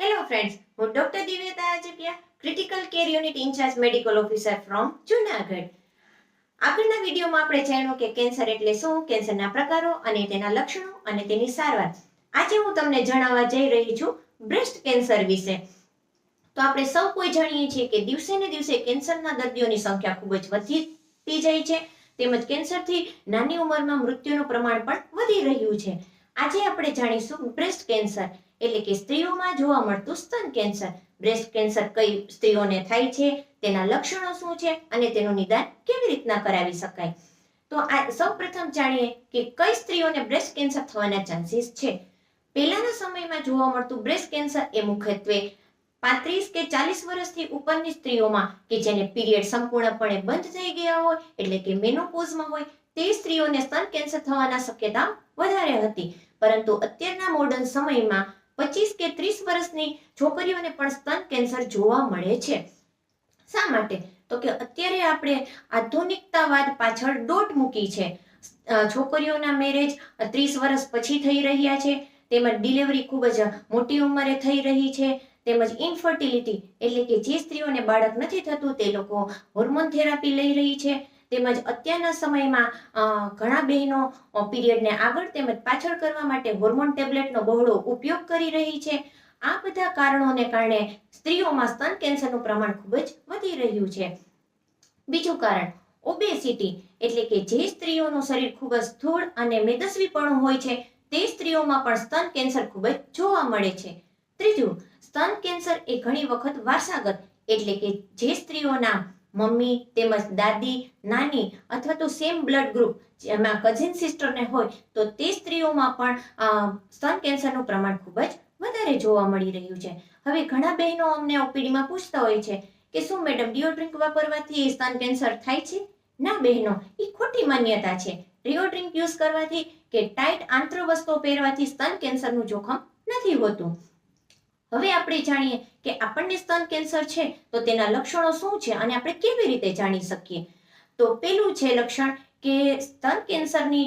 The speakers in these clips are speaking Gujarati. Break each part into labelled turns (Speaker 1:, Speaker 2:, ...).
Speaker 1: હેલો ફ્રેન્ડ્સ હું doctor Divyata Ajpiya critical care unit incharge medical officer from Junagadh આગળના વિડીયોમાં આપણે જાણ્યું કે કેન્સર એટલે શું, કેન્સરના પ્રકારો અને તેના લક્ષણો અને તેની સારવાર. આજે હું તમને જણાવવા જઈ રહી છું બ્રેસ્ટ કેન્સર વિશે. તો આપણે સૌ કોઈ જાણીએ છીએ કે દિવસે ને દિવસે કેન્સરના દર્દીઓની સંખ્યા ખૂબ જ વધતી જાય છે. તેમજ કેન્સરથી નાની ઉંમરમાં મૃત્યુનું પ્રમાણ પણ વધી રહ્યું છે. આજે આપણે જાણીશું બ્રેસ્ટ કેન્સર એટલે કે સ્ત્રીઓમાં જોવા મળતું સ્તન કેન્સર બ્રેસ્ટ કેન્સર કઈ સ્ત્રીઓને થાય છે, તેના લક્ષણો શું છે, અને તેનું નિદાન કેવી રીતના કરાવી શકાય? તો આ સૌ પ્રથમ જાણીએ કે કઈ સ્ત્રીઓને બ્રેસ્ટ કેન્સર થવાના ચાન્સીસ છે. પહેલાના સમયમાં જોવા મળતું બ્રેસ્ટ કેન્સર એ મુખ્યત્વે પાંત્રીસ કે ચાલીસ વર્ષથી ઉપરની સ્ત્રીઓમાં, કે જેને પીરિયડ સંપૂર્ણપણે બંધ થઈ ગયા હોય, એટલે કે મેનોપોઝમાં હોય, તે સ્ત્રીઓને સ્તન કેન્સર થવાના શક્યતા વધારે હતી. પરંતુ અત્યારના મોડર્ન સમયમાં પચીસ કે ત્રીસ વર્ષની છોકરીઓને પણ સ્તન કેન્સર જોવા મળે છે. શા માટે? તો કે અત્યારે આપણે આધુનિકતાવાદ પાછળ દોટ મૂકી છે. છોકરીઓના મેરેજ ત્રીસ વર્ષ પછી થઈ રહ્યા છે. તેમજ ડિલિવરી ખૂબ જ મોટી ઉંમરે થઈ રહી છે. તેમજ ઇન્ફર્ટિલિટી એટલે કે જે સ્ત્રીઓને બાળક નથી થતું તે લોકો હોર્મોન થેરાપી લઈ રહી છે. તેમજ અત્યારના સમયમાં ઘણા બહેનો પીરિયડને આગળ તેમજ પાછળ કરવા માટે હોર્મોન ટેબ્લેટનો બહોળો ઉપયોગ કરી રહી છે. આ બધા કારણોને કારણે સ્ત્રીઓમાં સ્તન કેન્સરનું પ્રમાણ ખૂબ જ વધી રહ્યું છે. બીજું કારણ, ઓબેસિટી એટલે કે જે સ્ત્રીઓનું શરીર ખૂબ જ સ્થૂળ અને મેદસ્વીપણું હોય છે, તે સ્ત્રીઓમાં પણ સ્તન કેન્સર ખૂબ જ જોવા મળે છે. ત્રીજું, સ્તન કેન્સર એ ઘણી વખત વારસાગત એટલે કે જે સ્ત્રીઓના મમ્મી તેમજ દાદી, નાની અથવા તો સેમ બ્લડ ગ્રુપ જેમાં કઝિન સિસ્ટરને હોય, તો તે સ્ત્રીઓમાં પણ સ્તન કેન્સરનું પ્રમાણ ખૂબ જ વધારે જોવા મળી રહ્યું છે. હવે ઘણા બહેનો અમને ઓપીડીમાં પૂછતા હોય છે કે શું મેડમ ડિયોડ્રિંક વાપરવાથી સ્તન કેન્સર થાય છે? ના બહેનો એ ખોટી માન્યતા છે. ડિયોડ્રિંક યુઝ કરવાથી કે ટાઈટ આંતર વસ્તુઓ પહેરવાથી સ્તન કેન્સરનું જોખમ નથી હોતું. હવે આપણે જાણીએ કે આપણને સ્તન કેન્સર છે, તો તેના લક્ષણો શું છે અને આપણે કેવી રીતે જાણી શકીએ? તો પેલું છે લક્ષણ કે સ્તન કેન્સરની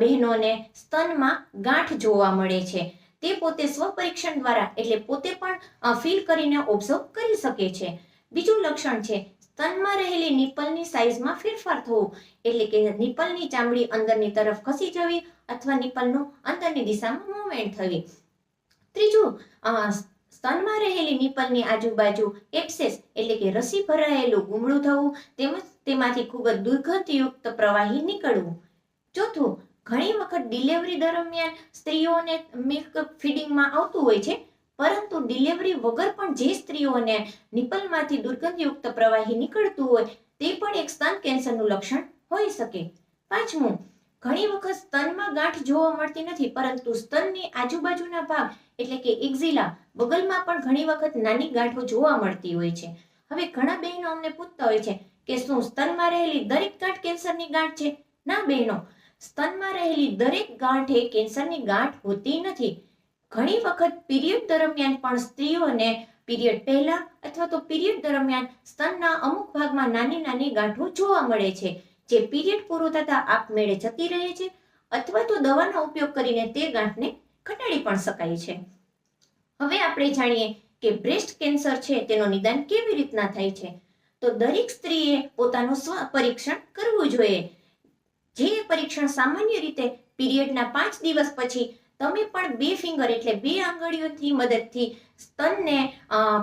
Speaker 1: બહેનોને સ્તનમાં ગાંઠ જોવા મળે છે. તે પોતે સ્વપરીક્ષણ દ્વારા એટલે પોતે પણ ફીલ કરીને ઓબ્ઝર્વ કરી શકે છે. બીજું લક્ષણ છે સ્તનમાં રહેલી નિપલની સાઇઝમાં ફેરફાર થવો. એટલે કે નિપલની ચામડી અંદરની તરફ ખસી જવી અથવા નિપલનું અંદરની દિશામાં મૂવમેન્ટ થવી. ત્રીજું સ્તનમાં રહેલી નિપલની આજુબાજુ એપ્સેસ એટલે કે રસી ભરાયેલું ગુમડું થવું તેમજ તેમાંથી ખૂબ જ દુર્ગંધયુક્ત પ્રવાહી નીકળવું. ચોથું, ઘણી વખત ડિલિવરી દરમિયાન સ્ત્રીઓને મિલ્ક ફીડિંગમાં આવતું હોય છે, પરંતુ ડિલિવરી વગર પણ જે સ્ત્રીઓને નિપલમાંથી દુર્ગંધયુક્ત પ્રવાહી નીકળતું હોય તે પણ એક સ્તન કેન્સરનું લક્ષણ હોઈ શકે. પાંચમું ઘણી વખત સ્તનમાં ગાંઠ જોવા મળતી નથી, પરંતુ સ્તનની આજુબાજુના ભાગ એટલે કે એક્ઝિલા બગલમાં પણ ઘણી વખત નાની ગાંઠો જોવા મળતી હોય છે. હવે ઘણા બહેનો અમને પૂછતા હોય છે કે શું સ્તનમાં રહેલી દરેક ગાંઠ કેન્સરની ગાંઠ છે? ના બહેનો, સ્તનમાં રહેલી દરેક ગાંઠ એ કેન્સરની ગાંઠ હોતી નથી. ઘણી વખત પીરિયડ દરમિયાન પણ સ્ત્રીઓને પીરિયડ પહેલા અથવા તો પીરિયડ દરમિયાન સ્તનના અમુક ભાગમાં નાની નાની ગાંઠો જોવા મળે છે. જે પીરિયડ પૂરો થતાં આપમેળે જતી રહે છે, અથવા તો દવાનો ઉપયોગ કરીને તે ગાંઠને ઘટાડી પણ શકાય છે. હવે આપણે જાણીએ કે બ્રેસ્ટ કેન્સર છે, તેનું નિદાન કેવી રીતના થાય છે? તો દરેક સ્ત્રીએ પોતાનું સ્વ પરીક્ષણ કરવું જોઈએ. જે પરીક્ષણ સામાન્ય રીતે પીરિયડના પાંચ દિવસ પછી તમે પણ બે ફિંગર એટલે બે આંગળીઓથી મદદથી સ્તનને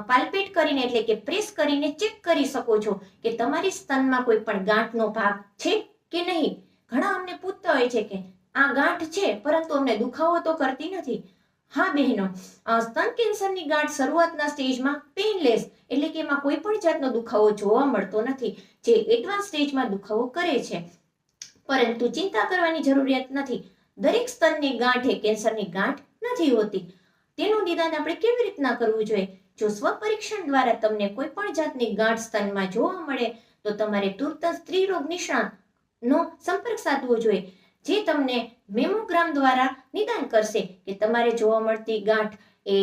Speaker 1: પાલ્પેટ કરીને એટલે કે પ્રેસ કરીને ચેક કરી શકો છો કે તમારી સ્તનમાં કોઈ પણ ગાંઠનો ભાગ છે કે નહીં. ઘણા અમને પૂછતા હોય છે કે આ ગાંઠ છે, પરંતુ અમને દુખાવો તો કરતી નથી. હા, બહેનો સ્તન કેન્સરની ગાંઠ શરૂઆતના સ્ટેજમાં પેઇનલેસ એટલે કે એમાં કોઈ પણ જાતનો દુખાવો જોવા મળતો નથી, જે એડવાન્સ સ્ટેજમાં દુખાવો કરે છે. પરંતુ ચિંતા કરવાની જરૂરિયાત નથી. દરેક સ્તનની ગાંઠ એ કેન્સરની ગાંઠ નથી હોતી. તેનું નિદાન આપણે કેવી રીતના કરવું જોઈએ? જો સ્વપરીક્ષણ દ્વારા તમને કોઈ પણ જાતની ગાંઠ સ્તનમાં જોવા મળે, તો તમારે તુરત સ્ત્રી રોગ નિષ્ણાતનો સંપર્ક સાધવો જોઈએ, જે તમને મેમોગ્રામ દ્વારા નિદાન કરશે કે તમારે જોવા મળતી ગાંઠ એ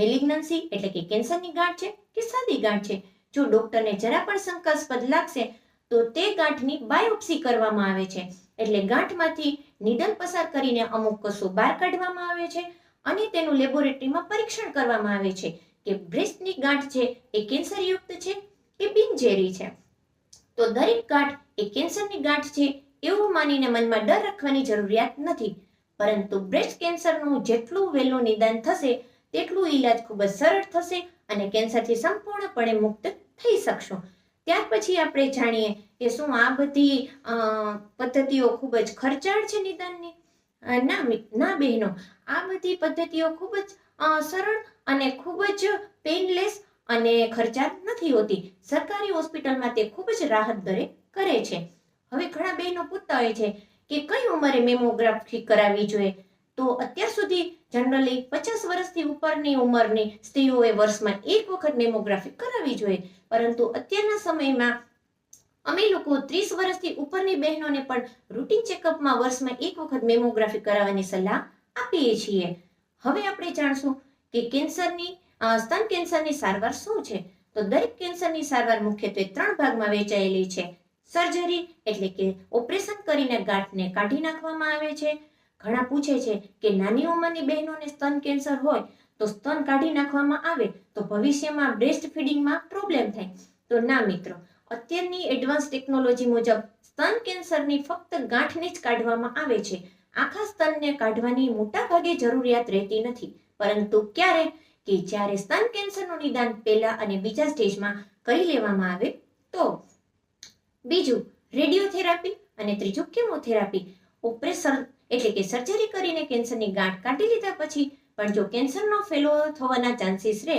Speaker 1: મેલિગ્નન્સી એટલે કે કેન્સરની ગાંઠ છે કે સાદી ગાંઠ છે? જો ડોક્ટરને જરા પણ શંકાસ્પદ લાગશે, તો તે ગાંઠની બાયોપ્સી કરવામાં આવે છે. એટલે ગાંઠમાંથી નિડલ પસાર કરીને અમુક કશું બહાર કાઢવામાં આવે છે અને તેનું લેબોરેટરીમાં પરીક્ષણ કરવામાં આવે છે કે બ્રેસ્ટની ગાંઠ છે એ કેન્સરયુક્ત છે કે બિનઝેરી છે. તો દરેક ગાંઠ એ કેન્સરની ગાંઠ છે એવું માનીને મનમાં ડર રાખવાની જરૂરિયાત નથી. પરંતુ બ્રેસ્ટ કેન્સરનું જેટલું વહેલું નિદાન થશે, તેટલું ઈલાજ ખૂબ જ સરળ થશે અને કેન્સરથી સંપૂર્ણપણે મુક્ત થઈ શકશો. ત્યાર પછી આપણે જાણીએ કે શું આ બધી પદ્ધતિઓ ખૂબ જ ખર્ચાળ છે નિદાનની. ના ના બહેનો, આ બધી પદ્ધતિઓ ખૂબ જ સરળ અને ખૂબ જ પેનલેસ અને ખર્ચાળ નથી હોતી. સરકારી હોસ્પિટલમાં તે ખૂબ જ રાહત દરે કરે છે. હવે ઘણા બહેનો પૂછતા હોય છે કે કઈ ઉંમરે મેમોગ્રાફી કરાવવી જોઈએ? તો અત્યાર સુધી જનરલી પચાસ વર્ષથી ઉપરની ઉંમરની સ્ત્રીઓએ વર્ષમાં એક વખત મેમોગ્રાફી કરાવવી જોઈએ. પરંતુ અત્યારના સમયમાં અમે લોકો ત્રીસ વર્ષથી ઉપરની બહેનોને પણ રૂટીન ચેકઅપમાં વર્ષમાં એક વખત મેમોગ્રાફી કરાવવાની સલાહ આપીએ છીએ. હવે આપણે જાણશું કે કેન્સરની સ્તન કેન્સરની સારવાર શું છે? તો દરેક કેન્સરની સારવાર મુખ્યત્વે ત્રણ ભાગમાં વહેંચાયેલી છે. સર્જરી એટલે કે ઓપરેશન કરીને ગાંઠને કાઢી નાખવામાં આવે છે. ઘણા પૂછે છે કે નાની ઉંમરની બહેનોને સ્તન કેન્સર હોય તો સ્તન કાઢી નાખવામાં આવે તો ભવિષ્યમાં બ્રેસ્ટ ફીડિંગમાં પ્રોબ્લેમ થાય. તો ના મિત્રો, અત્યારની એડવાન્સ ટેકનોલોજી મુજબ સ્તન કેન્સરની ફક્ત ગાંઠને જ કાઢવામાં આવે છે. આખા સ્તનને કાઢવાની મોટા ભાગે જરૂરિયાત રહેતી નથી. પરંતુ ક્યારે? કે જ્યારે સ્તન કેન્સરનું નિદાન પહેલા અને બીજા સ્ટેજમાં કરી લેવામાં આવે, તો બીજું રેડિયોથેરાપી અને ત્રીજું કેમોથેરાપી. ઓપરેશન એટલે કે સર્જરી કરીને કેન્સરની ગાંઠ કાઢી લીધા પછી પણ જો કેન્સરનો ફેલો થવાના ચાન્સીસ રહે,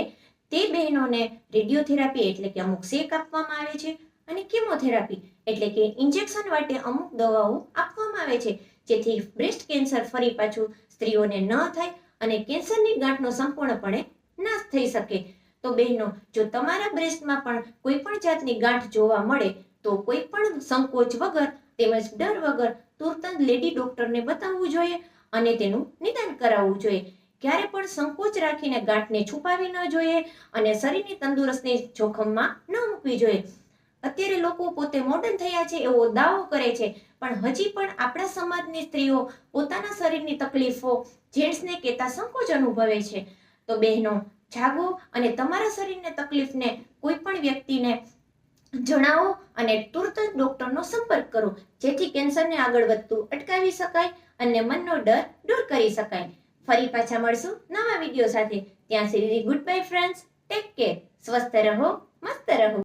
Speaker 1: તે બહેનોને રેડિયોથેરાપી એટલે કે અમુક શેક આપવામાં આવે છે અને કેમોથેરાપી એટલે કે ઇન્જેક્શન માટે અમુક દવાઓ આપવામાં આવે છે. જેથી બ્રેસ્ટ કેન્સર ફરી પાછું સ્ત્રીઓને ન થાય અને કેન્સરની ગાંઠનો સંપૂર્ણપણે નાશ થઈ શકે. તો બહેનો, જો તમારા બ્રેસ્ટમાં પણ કોઈ પણ જાતની ગાંઠ જોવા મળે, તો કોઈ પણ સંકોચ વગર તેમજ ડર વગર તુરત લેડી ડોક્ટરને બતાવવું જોઈએ અને તેનું નિદાન કરાવવું જોઈએ. ક્યારે પણ સંકોચ રાખીને ગાંઠને છુપાવી ન જોઈએ અને શરીરની તંદુરસ્તી જોખમમાં ન મૂકવી જોઈએ. અત્યારે લોકો પોતે મોડર્ન થયા છે એવો દાવો કરે છે, પણ હજી પણ આપણા સમાજની સ્ત્રીઓ પોતાના શરીરની તકલીફો, જેન્ટ્સને કહેતા સંકોચ અનુભવે છે. તો બહેનો, જાગો અને તમારા શરીરને તકલીફને કોઈ પણ વ્યક્તિને જણાવો અને તુરત જ ડોક્ટરનો સંપર્ક કરો, જેથી કેન્સરને આગળ વધતું અટકાવી શકાય અને મનનો ડર દૂર કરી શકાય. ફરી પાછા મળશું નવા વીડિયો સાથે. ત્યાં સુધી goodbye friends take care સ્વસ્થ રહો, મસ્ત રહો.